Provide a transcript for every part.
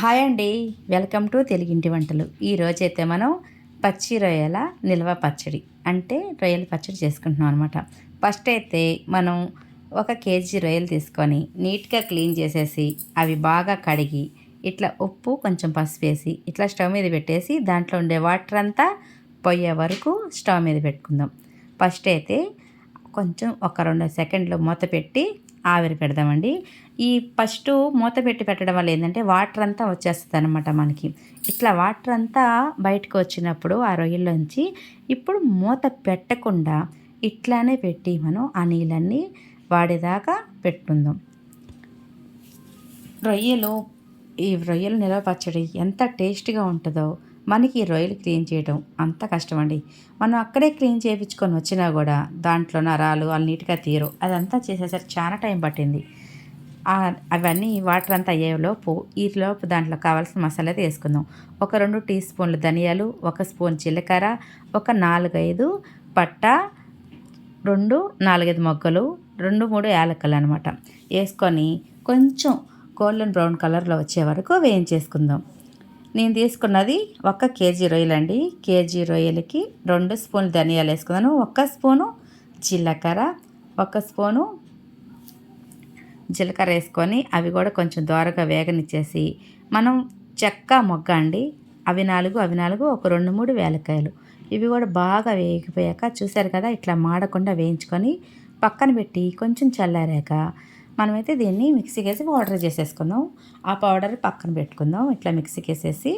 Hi అండి. Welcome to తెలుగింటి వంటలు. ఈ రోజైతే మనం పచ్చి రొయ్యల నిల్వ పచ్చడి అంటే రొయ్యల పచ్చడి చేసుకుంటున్నాం అనమాట ఫస్ట్ అయితే మనం ఒక కేజీ రొయ్యలు తీసుకొని నీట్గా క్లీన్ చేసేసి అవి బాగా కడిగి ఇట్లా ఉప్పు కొంచెం పసుపు వేసి ఇట్లా స్టవ్ మీద పెట్టేసి దాంట్లో ఉండే వాటర్ అంతా పోయే వరకు స్టవ్ మీద పెట్టుకుందాం. ఫస్ట్ అయితే కొంచెం ఒక రెండు సెకండ్లు మూత పెట్టి ఆవిరి పెడదామండి. ఈ ఫస్ట్ మూత పెట్టి పెట్టడం వల్ల ఏంటంటే వాటర్ అంతా వచ్చేస్తుంది అనమాట మనకి. ఇట్లా వాటర్ అంతా బయటకు వచ్చినప్పుడు ఆ రొయ్యల్లోంచి ఇప్పుడు మూత పెట్టకుండా ఇట్లానే పెట్టి మనం ఆ నీళ్ళన్నీ వాడేదాకా పెట్టుకుందాం రొయ్యలు ఈ రొయ్యలు నిలవ పచ్చడి ఎంత టేస్ట్గా ఉంటుందో మనకి రొయ్యలు క్లీన్ చేయడం అంత కష్టమండి. మనం అక్కడే క్లీన్ చేయించుకొని వచ్చినా కూడా దాంట్లో నరాలు వాళ్ళు నీట్గా తీరు అదంతా చేసేసరికి చాలా టైం పట్టింది. అవన్నీ వాటర్ అంతా అయ్యేలోపు ఈలోపు దాంట్లో కావాల్సిన మసాలా వేసుకుందాం ఒక రెండు టీ స్పూన్లు ధనియాలు ఒక స్పూన్ జీలకర్ర ఒక నాలుగైదు పట్ట రెండు నాలుగైదు మొగ్గలు రెండు మూడు యాలక్కలు అనమాట వేసుకొని కొంచెం గోల్డెన్ బ్రౌన్ కలర్లో వచ్చే వరకు వేయించేసుకుందాం. నేను తీసుకున్నది ఒక కేజీ రొయ్యలు అండి కేజీ రొయ్యలకి రెండు స్పూన్లు ధనియాలు వేసుకున్నాను ఒక స్పూను జీలకర్ర ఒక స్పూను జీలకర్ర వేసుకొని అవి కూడా కొంచెం దోరగా వేగనిచ్చేసి మనం చెక్క మొగ్గ అండి. అవి నాలుగు అవి నాలుగు ఒక రెండు మూడు వేలకాయలు. ఇవి కూడా బాగా వేగిపోయాక చూశారు కదా ఇట్లా మాడకుండా వేయించుకొని పక్కన పెట్టి కొంచెం చల్లారాక మనమైతే దీన్ని మిక్సీకి వేసి పౌడర్ చేసేసుకుందాం. ఆ పౌడర్ పక్కన పెట్టుకుందాం. ఇట్లా మిక్సీకి వేసేసి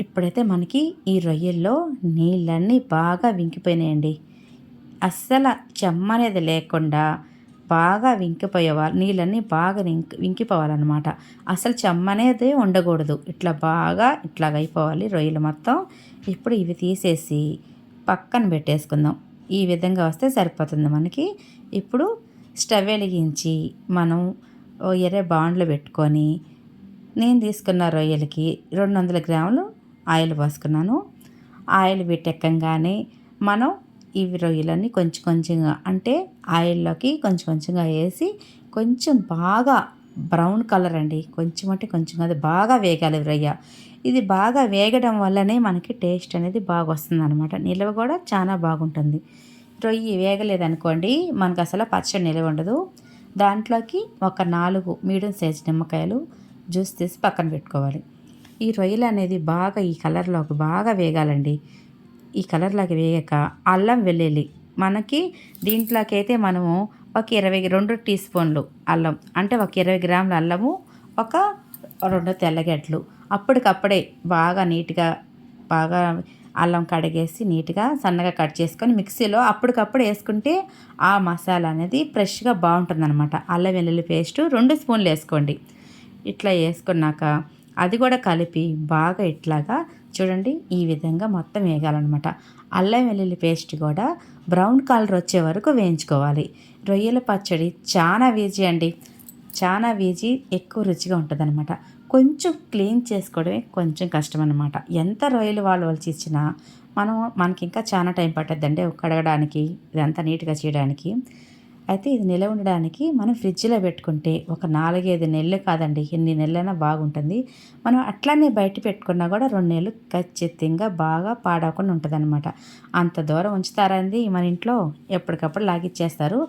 ఇప్పుడైతే మనకి ఈ రొయ్యల్లో నీళ్ళన్నీ బాగా వింకిపోయినాయండి. అస్సలు చెమ్మ అనేది లేకుండా బాగా వింకిపోయేవాళ్ళు నీళ్ళన్నీ బాగా వింకి వింకిపోవాలన్నమాట. అసలు చెమ్మ అనేది ఉండకూడదు. ఇట్లా బాగా ఇట్లాగ అయిపోవాలి రొయ్యలు మొత్తం. ఇప్పుడు ఇవి తీసేసి పక్కన పెట్టేసుకుందాం. ఈ విధంగా వస్తే సరిపోతుంది మనకి. ఇప్పుడు స్టవ్ వెలిగించి మనం ఎర్ర బాండ్లు పెట్టుకొని నేను తీసుకున్న రొయ్యలకి రెండు వందల గ్రాములు ఆయిల్ పోసుకున్నాను. ఆయిల్ పెట్టెక్కంగానే మనం ఇవి రొయ్యలన్నీ కొంచెం కొంచెంగా అంటే ఆయిల్లోకి కొంచెం కొంచెంగా వేసి కొంచెం బాగా బ్రౌన్ కలర్ అండి. కొంచెం అంటే కొంచెం అది బాగా వేగాలి రొయ్య. ఇది బాగా వేగడం వల్లనే మనకి టేస్ట్ అనేది బాగా వస్తుంది అనమాట నిల్వ కూడా చాలా బాగుంటుంది. రొయ్యి వేగలేదనుకోండి మనకు అసలు పచ్చడి నిలవ ఉండదు దాంట్లోకి ఒక నాలుగు మీడియం సైజ్ నిమ్మకాయలు జ్యూస్ తీసి పక్కన పెట్టుకోవాలి. ఈ రొయ్యలు అనేది బాగా ఈ కలర్లోకి బాగా వేగాలండి. ఈ కలర్లోకి వేగాక అల్లం వెల్లుల్లి మనకి దీంట్లోకి అయితే మనము ఒక ఇరవై రెండు టీ స్పూన్లు అల్లం అంటే ఒక ఇరవై గ్రాముల అల్లము ఒక రెండు తెల్లగడ్డలు. అప్పటికప్పుడే బాగా నీట్గా బాగా అల్లం కడిగేసి నీట్గా సన్నగా కట్ చేసుకొని మిక్సీలో అప్పటికప్పుడు వేసుకుంటే ఆ మసాలా అనేది ఫ్రెష్గా బాగుంటుందన్నమాట. అల్లం వెల్లుల్లి పేస్ట్ రెండు స్పూన్లు వేసుకోండి. ఇట్లా వేసుకున్నాక అది కూడా కలిపి బాగా ఇట్లాగా చూడండి ఈ విధంగా మొత్తం వేగాలన్నమాట. అల్లం వెల్లుల్లి పేస్ట్ కూడా బ్రౌన్ కలర్ వచ్చే వరకు వేయించుకోవాలి. రొయ్యల పచ్చడి చాలా వీజీ అండి. చాలా వీజీ ఎక్కువ రుచిగా ఉంటుంది కొంచెం క్లీన్ చేసుకోవడమే కొంచెం కష్టం అనమాట ఎంత రొయ్యలు వాళ్ళు వాళ్ళు ఇచ్చినా మనం మనకి ఇంకా చాలా టైం పట్టద్దండి కడగడానికి ఇదంతా నీట్గా చేయడానికి. అయితే ఇది నిలవ ఉండడానికి మనం ఫ్రిడ్జ్లో పెట్టుకుంటే ఒక నాలుగైదు నెలలు కాదండి ఎన్ని నెలలైనా బాగుంటుంది. మనం అట్లానే బయట పెట్టుకున్నా కూడా రెండు నెలలు ఖచ్చితంగా బాగా పాడవకుండా ఉంటుంది అనమాట అంత దూరం ఉంచుతారండి మన ఇంట్లో ఎప్పటికప్పుడు లాగిచ్చేస్తారు.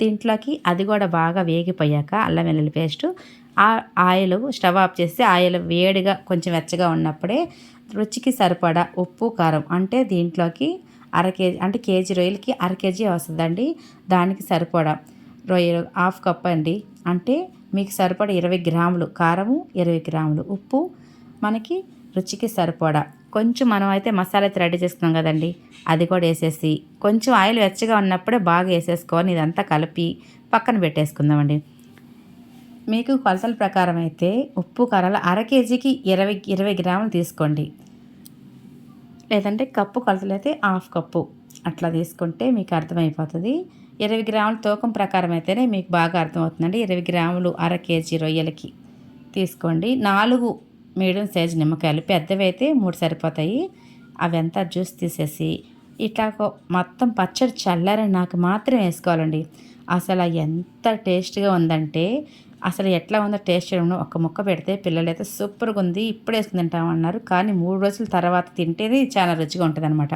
దీంట్లోకి అది కూడా బాగా వేగిపోయాక అల్లం వెల్లుల్లి పేస్టు ఆ ఆయిల్ స్టవ్ ఆఫ్ చేసి ఆయిల్ వేడిగా కొంచెం వెచ్చగా ఉన్నప్పుడే రుచికి సరిపడా ఉప్పు కారం అంటే దీంట్లోకి అర కేజీ అంటే కేజీ రొయ్యలకి అర కేజీ వస్తుందండి. దానికి సరిపడా రొయ్యలు హాఫ్ కప్ అండి. అంటే మీకు సరిపడా ఇరవై గ్రాములు కారము ఇరవై గ్రాములు ఉప్పు మనకి రుచికి సరిపడా. కొంచెం మనం అయితే మసాలా అయితే రెడీ చేసుకున్నాం కదండి. అది కూడా వేసేసి కొంచెం ఆయిల్ వెచ్చగా ఉన్నప్పుడే బాగా వేసేసుకొని ఇదంతా కలిపి పక్కన పెట్టేసుకుందామండి. మీకు కొలతల ప్రకారం అయితే ఉప్పు కారాలు అర కేజీకి ఇరవై ఇరవై గ్రాములు తీసుకోండి. లేదంటే కప్పు కొలతలు అయితే హాఫ్ కప్పు అట్లా తీసుకుంటే మీకు అర్థమైపోతుంది. ఇరవై గ్రాముల తూకం ప్రకారం అయితేనే మీకు బాగా అర్థమవుతుందండి. ఇరవై గ్రాములు అర కేజీ రొయ్యలకి తీసుకోండి. నాలుగు మీడియం సైజ్ నిమ్మకాయలు పెద్దవి అయితే మూడు సరిపోతాయి. అవి అంతా జ్యూస్ తీసేసి ఇట్లా మొత్తం పచ్చడి చల్లారని నాకు మాత్రం వేసుకోవాలండి. అసలు ఎంత టేస్ట్గా ఉందంటే అసలు ఎట్లా ఉందో టేస్ట్ చేయడం ఒక ముక్క పెడితే పిల్లలైతే సూపర్గా ఉంది ఇప్పుడే తింటాం అన్నారు కానీ మూడు రోజుల తర్వాత తింటేనే చాలా రుచిగా ఉంటుంది అనమాట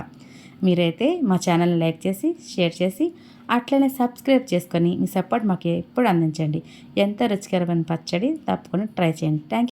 మీరైతే మా ఛానల్ని లైక్ చేసి షేర్ చేసి అట్లనే సబ్స్క్రైబ్ చేసుకొని మీ సపోర్ట్ మాకు ఎప్పుడు అందించండి. ఎంత రుచికరమైన పచ్చడి తప్పకుండా ట్రై చేయండి. థ్యాంక్